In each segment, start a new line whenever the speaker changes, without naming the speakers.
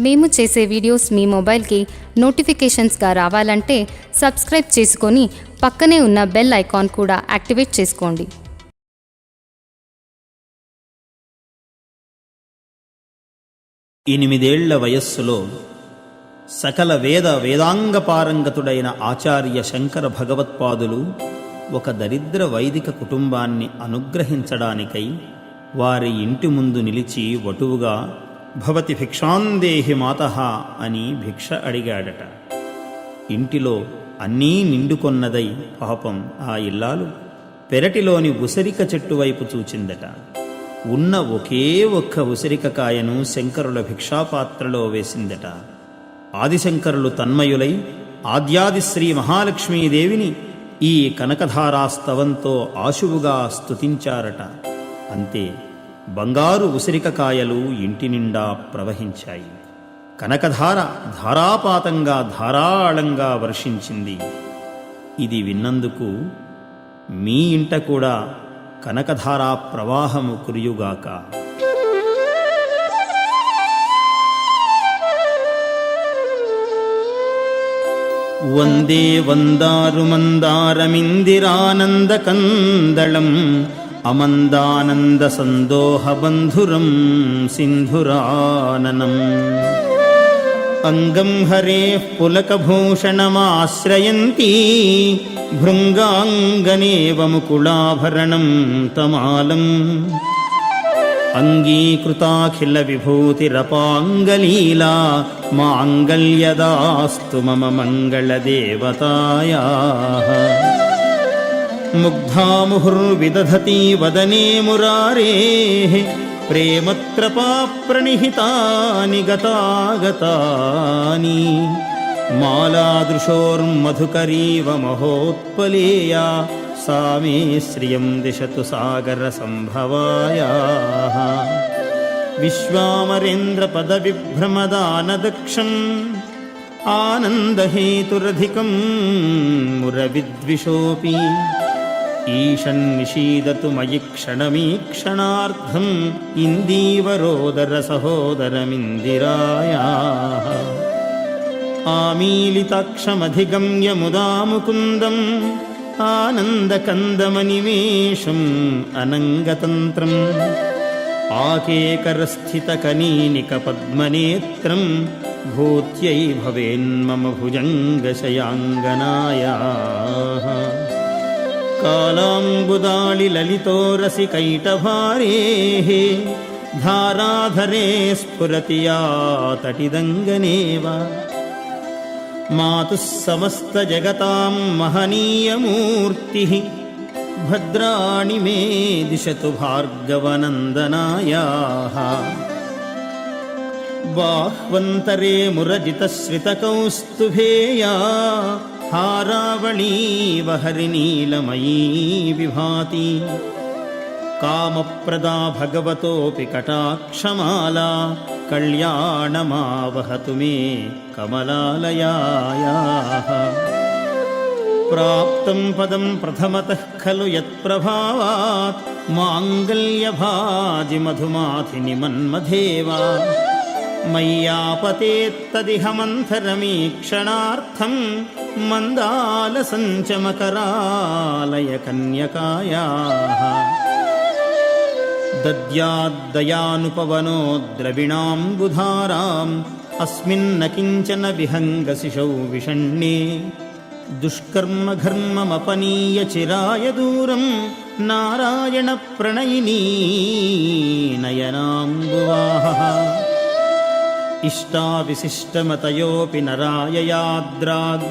మేము చేసే వీడియోస్ మీ మొబైల్కి నోటిఫికేషన్స్గా రావాలంటే సబ్స్క్రైబ్ చేసుకొని పక్కనే ఉన్న బెల్ ఐకాన్ కూడా యాక్టివేట్ చేసుకోండి.
ఎనిమిదేళ్ళ వయస్సులో సకల వేద వేదాంగ పారంగతుడైన ఆచార్య శంకర భగవత్పాదులు ఒక దరిద్ర వైదిక కుటుంబాన్ని అనుగ్రహించడానికై వారి ఇంటి ముందు నిలిచి వటువుగా భవతి భిక్షాందేహి మాత అని భిక్ష అడిగాడట. ఇంటిలో అన్నీ నిండుకొన్నదై పాపం ఆ ఇల్లాలు పెరటిలోని ఉసరిక చెట్టు వైపు చూచిందట. ఉన్న ఒకే ఒక్క ఉసిరిక కాయను శంకరుల భిక్షాపాత్రలో వేసిందట. ఆదిశంకరులు తన్మయులై ఆద్యాది శ్రీ మహాలక్ష్మీదేవిని ఈ కనకధారాస్తవంతో ఆశువుగా స్తుతించారట. అంతే బంగారు ఉసిరిక కాయలు ఇంటి నిండా ప్రవహించాయి. కనకధార ధారాపాతంగా ధారాళంగా వర్షించింది. ఇది విన్నందుకు మీ ఇంట కూడా కనకధారా ప్రవాహము కురియుగాక. వందే వందారు మందారమిందిరానందకందళం అమందానంద సందోహ బంధురం సింధురాననం అంగం హరే పులకభూషణమాశ్రయంతి భృంగాంగనేవ ముకుళాభరణం తమాలం అంగీకృతాఖిల ముగ్ధాముహుర్విదధతి వదనే మురారేः ప్రేమత్రపా ప్రణిహితాని గతాగతాని మాలాదృశోర్మధుకరీవ మహోత్పలేయా सा मे श्रियं दिशतु सागरसम्भवायाः विश्वामरेन्द्रपदविभ्रमदानदक्षम् आनन्दहेतुरधिकं मुरविद्विषोऽपि ईशन्निषीदतु मयि क्षणमीक्षणार्थम् इन्दीवरोदरसहोदरमिन्दिरायाः आमीलिताक्षमधिगम्य मुदा मुकुन्दम् आनन्दकन्दमनिमेषम् अनङ्गतन्त्रम् आकेकरस्थितकनीनिकपद्मनेत्रम् भूत्यै भवेन्मम भुजङ्गशयाङ्गनायाः कालाम्बुदाळिललितोरसिकैटभारेः धाराधरे स्फुरति या तटिदङ्गनेव मातुः समस्तजगतां महनीयमूर्तिः भद्राणि मे दिशतु भार्गवनन्दनायाः बाह्वन्तरे मुरजितश्रितकौस्तुभेया हारावळीव हरिनीलमयी विभाति कामप्रदा भगवतोऽपि कटाक्षमाला कल्याणमावहतु मे कमलालयायाः प्राप्तं पदं प्रथमतः खलु यत्प्रभावात् माङ्गल्यभाजिमधुमाथिनि मन्मधेवा मय्यापतेत्तदिह मन्थरमीक्षणार्थं मन्दालसञ्चमकरालय कन्यकायाः दद्याद्दयानुपवनो द्रविणाम्बुधाराम् अस्मिन्न किञ्चन विहङ्गशिशौ विषण्णे दुष्कर्मघर्ममपनीय चिराय दूरं नारायणप्रणयिनी नयनाम्बुवाहः इष्टाविशिष्टमतयोऽपि नराययाद्राग्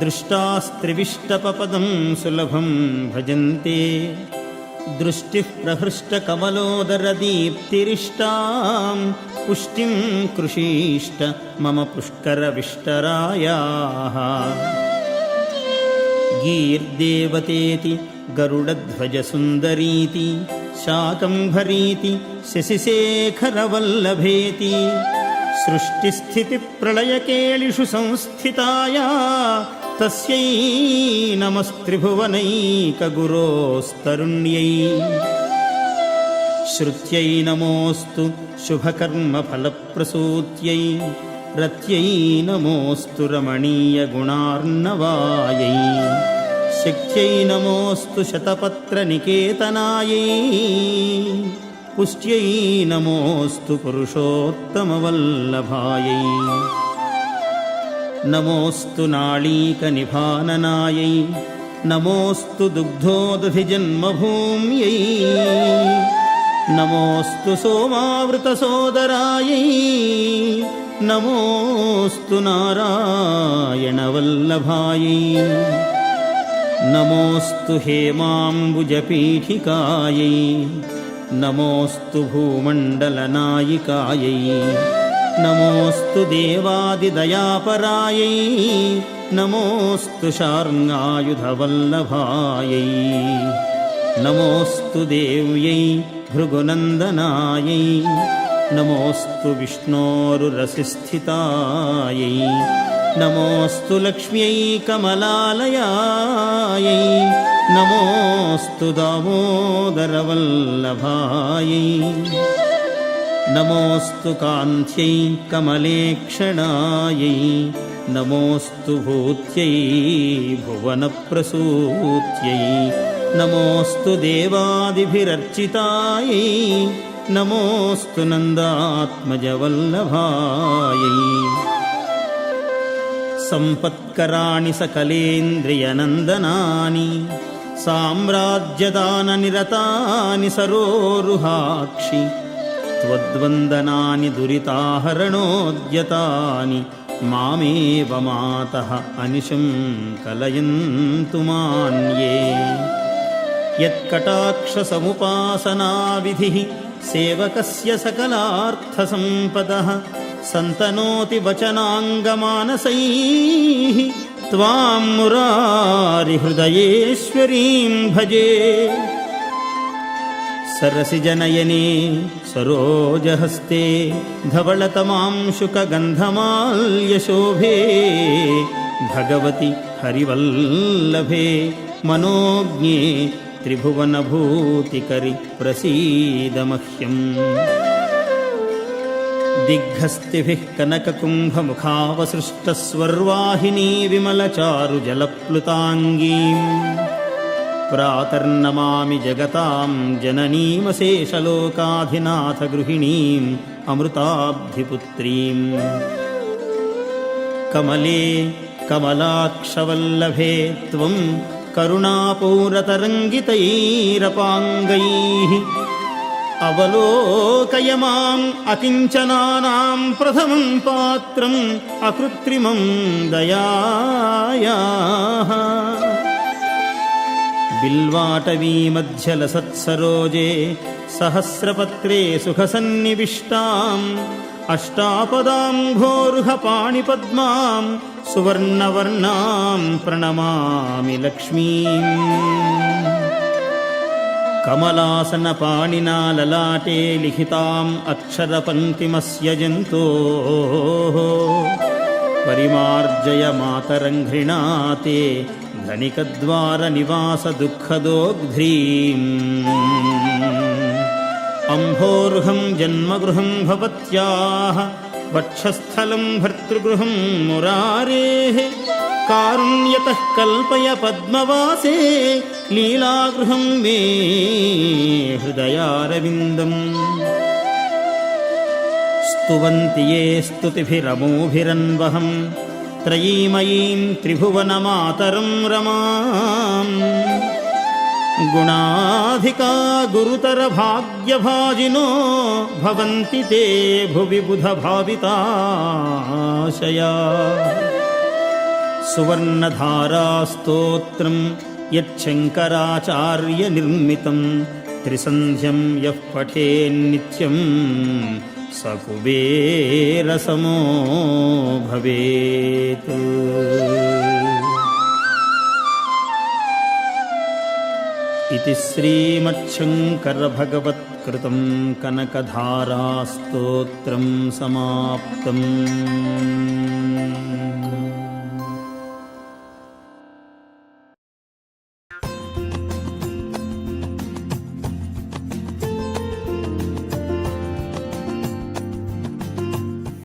दृष्टास्त्रिविष्टपपदं सुलभं भजन्ते। दृष्टिः प्रहृष्टकमलोदरदीप्तिरिष्टां पुष्टिं कृषीष्ट मम पुष्करविष्टरायाः। गीर्देवतेति गरुडध्वजसुन्दरीति शाकम्भरीति शशिशेखरवल्लभेति सृष्टिस्थितिप्रलयकेलिषु संस्थिताया तस्यै नमस्त्रिभुवनैकगुरोस्तरुण्यै श्रुत्यै नमोऽस्तु शुभकर्मफलप्रसूत्यै रत्यै नमोऽस्तु रमणीयगुणार्णवायै शक्त्यै नमोऽस्तु शतपत्रनिकेतनायै पुष्ट्यै नमोऽस्तु पुरुषोत्तमवल्लभायै। नमोऽस्तु नाळीकनिभाननायै। नमोऽस्तु दुग्धोदधिजन्मभूम्यै नमोऽस्तु सोमावृतसोदरायै। नमोऽस्तु नारायणवल्लभायै। नमोऽस्तु हेमाम्बुजपीठिकायै नमोऽस्तु भूमण्डलनायिकायै नमोऽस्तु देवादिदयापरायै नमोऽस्तु शार्ङ्गायुधवल्लभायै नमोऽस्तु देव्यै भृगुनन्दनायै नमोऽस्तु विष्णोरुरसिस्थितायै నమోస్తు లక్ష్మ్యై కమలాలయాయై. నమోస్తు దామోదరవల్లభాయై. నమోస్తు కాంత్యై కమలేక్షణాయై. నమోస్తు భూత్యై భువనప్రసూత్యై. నమోస్తు దేవాదిభిరర్చితాయై. నమోస్తు నందాత్మజవల్లభాయై. सम्पत्कराणि सकलेन्द्रियनन्दनानि साम्राज्यदाननिरतानि सरोरुहाक्षि त्वद्वन्दनानि दुरिताहरणोद्यतानि मामेव मातः अनिशं कलयन्तु मान्ये यत्कटाक्षसमुपासनाविधिः सेवकस्य सकलार्थसम्पदः सन्तनोति वचनाङ्गमानसैः त्वां मुरारिहृदयेश्वरीं भजे सरसिजनयने सरोजहस्ते धवलतमांशुकगन्धमाल्यशोभे भगवति हरिवल्लभे मनोज्ञे त्रिभुवनभूतिकरि प्रसीद मह्यम् कनककुम्भमुखावसृष्टस्वर्वाहिनी विमलचारुजलप्लुताङ्गीम् प्रातर्नमामि जगतां जननीमशेषलोकाधिनाथगृहिणीम् अमृताब्धिपुत्रीम्। कमले कमलाक्षवल्लभे त्वं करुणापूरतरङ्गितैरपाङ्गैः अवलोकय माम् अकिञ्चनानां प्रथमं पात्रम् अकृत्रिमं दयायाः बिल्वाटवीमध्यलसत्सरोजे सहस्रपत्रे सुखसन्निविष्टाम् अष्टापदाम्भोरुहपाणिपद्मां सुवर्णवर्णां प्रणमामि लक्ष्मीम् कमलासनपाणिना ललाटे लिखिताम् अक्षरपङ्क्तिमस्य जन्तोः परिमार्जय मातरङ्घ्रिणाते धनिकद्वारनिवासदुःखदोग्ध्रीम् अम्भोर्हं जन्मगृहं भवत्याः वक्षस्थलं भर्तृगृहं मुरारेः कारुण्यतः कल्पय पद्मवासे लीलागृहं मे हृदयारविन्दम् स्तुवन्ति ये स्तुतिभिरमोभिरन्वहं त्रयीमयीं त्रिभुवनमातरं रमाम् गुणाधिका गुरुतरभाग्यभाजिनो भवन्ति ते भुवि बुधभाविताशया सुवर्णधारास्तोत्रं यच्छङ्कराचार्यनिर्मितं त्रिसन्ध्यं यः पठेन्नित्यं स कुबेरसमो भवेत् इति श्रीमच्छङ्करभगवत्कृतं कनकधारास्तोत्रं समाप्तम्